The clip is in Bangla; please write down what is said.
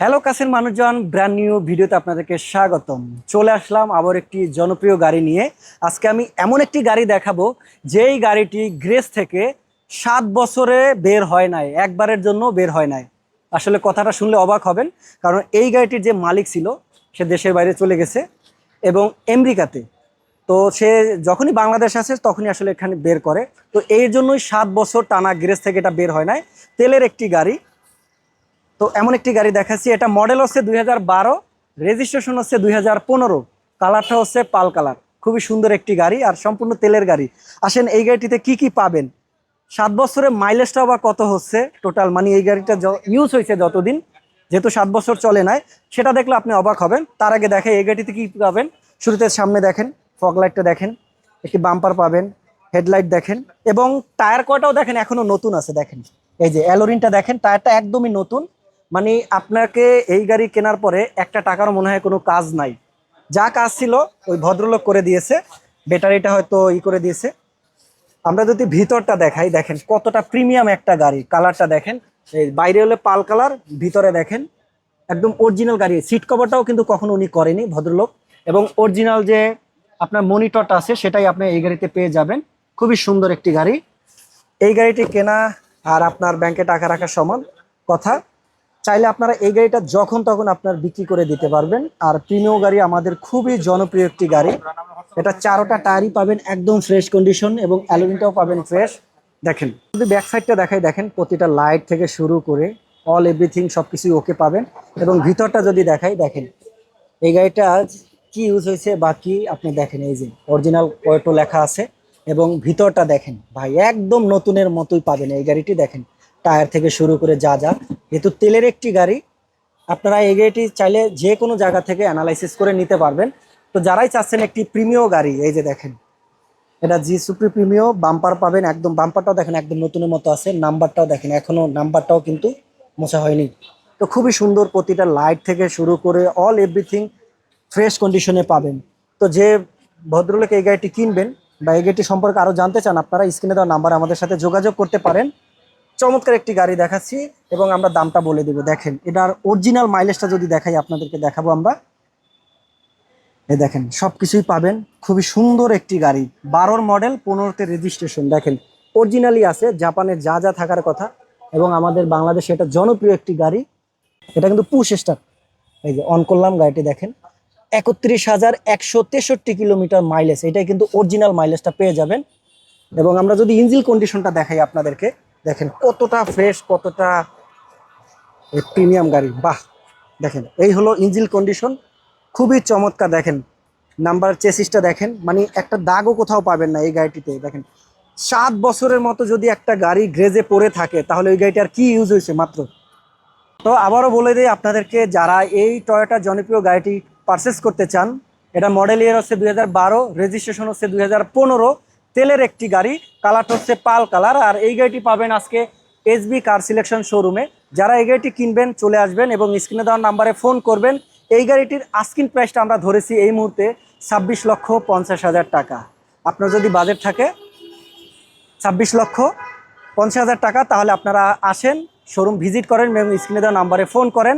হ্যালো কাছের মানুষজন ব্র্যান্ড নিউ ভিডিওতে আপনাদেরকে স্বাগতম। চলে আসলাম আবার একটি জনপ্রিয় গাড়ি নিয়ে। আজকে আমি এমন একটি গাড়ি দেখাবো, যেই গাড়িটি গ্রেস থেকে সাত বছরে বের হয় নাই, একবারের জন্য বের হয় নাই। আসলে কথাটা শুনলে অবাক হবেন, কারণ এই গাড়িটির যে মালিক ছিল, সে দেশের বাইরে চলে গেছে এবং আমেরিকাতে। তো সে যখনই বাংলাদেশ আসে, তখনই আসলে এখানে বের করে। তো এই জন্যই সাত বছর টানা গ্রেস থেকে এটা বের হয় নাই। তেলের একটি গাড়ি তো এমন একটি গাড়ি দেখাচ্ছি, এটা মডেল হচ্ছে দুই হাজার বারো রেজিস্ট্রেশন হচ্ছে দুই হাজার পনেরো কালারটা হচ্ছে পাল কালার খুবই সুন্দর একটি গাড়ি আর সম্পূর্ণ তেলের গাড়ি। আসেন এই গাড়িটিতে কি কি পাবেন? সাত বছরের মাইলেজটাও বা কত হচ্ছে টোটাল মানে এই গাড়িটা ইউজ হয়েছে যতদিন, যেহেতু সাত বছর চলে নাই, সেটা দেখলে আপনি অবাক হবেন। তার আগে দেখে এই গাড়িতে কি পাবেন? শুরুতে সামনে দেখেন ফগ লাইটটা দেখেন, একটি বাম্পার পাবেন হেডলাইট দেখেন, এবং টায়ার কটাও দেখেন, এখনও নতুন আছে, দেখেন। এই যে অ্যালোরিনটা দেখেন টায়ারটা একদমই নতুন। মানে আপনাকে এই গাড়ি কেনার পরে একটা টাকারও মনে হয় কোনো কাজ নাই। যা কাজ ছিল ওই ভদ্রলোক করে দিয়েছে, ব্যাটারিটা হয়তো ই করে দিয়েছে। আমরা যদি ভিতরটা দেখাই, দেখেন কতটা প্রিমিয়াম একটা গাড়ি, কালারটা দেখেন। বাইরে হলে পাল কালার, ভিতরে দেখেন একদম অরিজিনাল গাড়ি। সিট কভারটাও কিন্তু কখনো উনি করেনি ভদ্রলোক। এবং অরিজিনাল যে আপনার মনিটরটা আছে, সেটাই আপনি এই গাড়িতে পেয়ে যাবেন। খুবই সুন্দর একটি গাড়ি। এই গাড়িটি কেনা আর আপনার ব্যাংকে টাকা রাখার সমান কথা। চাইলে আপনারা এই গাড়িটা যখন তখন আপনার বিক্রি করে দিতে পারবেন। আর প্রিমিয় গাড়ি আমাদের খুবই জনপ্রিয় একটি গাড়ি। এটা চারোটা টায়ারই পাবেন, একদম ফ্রেশ কন্ডিশন এবং অ্যালুমিনটাও পাবেন ফ্রেশ দেখেন যদি ব্যাক সাইডটা দেখাই, দেখেন প্রতিটা লাইট থেকে শুরু করে অল এভরিথিং সব কিছুই ওকে পাবেন। এবং ভিতরটা যদি দেখাই, দেখেন, এই গাড়িটা কি ইউজ হয়েছে বাকি আপনি দেখেন, এই যে অরিজিনাল কয়টো লেখা আছে। এবং ভিতরটা দেখেন, ভাই, একদম নতুনের মতোই পাবেন এই গাড়িটি, দেখেন। টায়ার থেকে শুরু করে যা যা। যেহেতু তেলের একটি গাড়ি, আপনারা এই গাড়িটি চাইলে যে কোনো জায়গা থেকে অ্যানালাইসিস করে নিতে পারবেন। তো যারাই চাচ্ছেন একটি প্রিমিয় গাড়ি, এই যে দেখেন, এটা জি সুপ্রি প্রিমিয় বাম্পার পাবেন একদম বাম্পারটাও দেখেন একদম নতুনের মতো আছে নাম্বারটাও দেখেন, এখনও নাম্বারটাও কিন্তু মোছা হয়নি। তো খুবই সুন্দর প্রতিটা লাইট থেকে শুরু করে অল এভরিথিং ফ্রেশ কন্ডিশনে পাবেন। তো যে ভদ্রলোক এই গাড়িটি কিনবেন বা এই গাড়িটি সম্পর্কে আরও জানতে চান, আপনারা স্ক্রিনে দেওয়া নাম্বার আমাদের সাথে যোগাযোগ করতে পারেন। চমৎকার একটি গাড়ি দেখাচ্ছি এবং আমরা দামটা বলে দেবো। দেখেন, এটার অরিজিনাল মাইলেজটা যদি দেখাই, আপনাদেরকে দেখাবো আমরা। এই দেখেন সব কিছুই পাবেন। খুবই সুন্দর একটি গাড়ি। বারোর মডেল পনেরোতে রেজিস্ট্রেশন দেখেন অরিজিনালি আছে, জাপানে যা যা থাকার কথা। এবং আমাদের বাংলাদেশে এটা জনপ্রিয় একটি গাড়ি। এটা কিন্তু পুশ স্টার এই যে অন করলাম গাড়িটি, দেখেন। একত্রিশ হাজার একশো তেষট্টি কিলোমিটার মাইলেজ এটাই কিন্তু অরিজিনাল মাইলেজটা পেয়ে যাবেন। এবং আমরা যদি ইঞ্জিল কন্ডিশনটা দেখাই আপনাদেরকে দেখেন কতটা ফ্রেশ কতটা প্রিমিয়াম গাড়ি। বাহ! দেখেন, এই হলো ইঞ্জিল কন্ডিশন খুবই চমৎকার, দেখেন। নাম্বার চেসিসটা দেখেন মানে একটা দাগও কোথাও পাবেন না এই গাড়িটিতে, দেখেন। সাত বছরের মতো যদি একটা গাড়ি গ্রেজে পড়ে থাকে, তাহলে ওই গাড়িটার কি ইউজ হয়েছে মাত্র? তো আবারও বলে দিই আপনাদেরকে, যারা এই টয়োটা জনপ্রিয় গাড়িটি পারচেস করতে চান, এটা মডেল ইয়ার হচ্ছে দুই হাজার বারো রেজিস্ট্রেশন হচ্ছে দুই হাজার পনেরো। তেলের একটি গাড়ি কালারটা হচ্ছে পাল কালার আর এই গাড়িটি পাবেন আজকে এসবি কার সিলেকশন শোরুমে যারা এই গাড়িটি কিনবেন, চলে আসবেন এবং স্ক্রিনে দেওয়ার নাম্বারে ফোন করবেন, এই গাড়িটির আস্কিন প্রাইসটা আমরা ধরেছি এই মুহূর্তে ছাব্বিশ লক্ষ পঞ্চাশ হাজার টাকা। আপনার যদি বাজেট থাকে, ছাব্বিশ লক্ষ পঞ্চাশ হাজার টাকা, তাহলে আপনারা আসেন শোরুম ভিজিট করেন এবং স্ক্রিনে দেওয়া নাম্বারে ফোন করেন।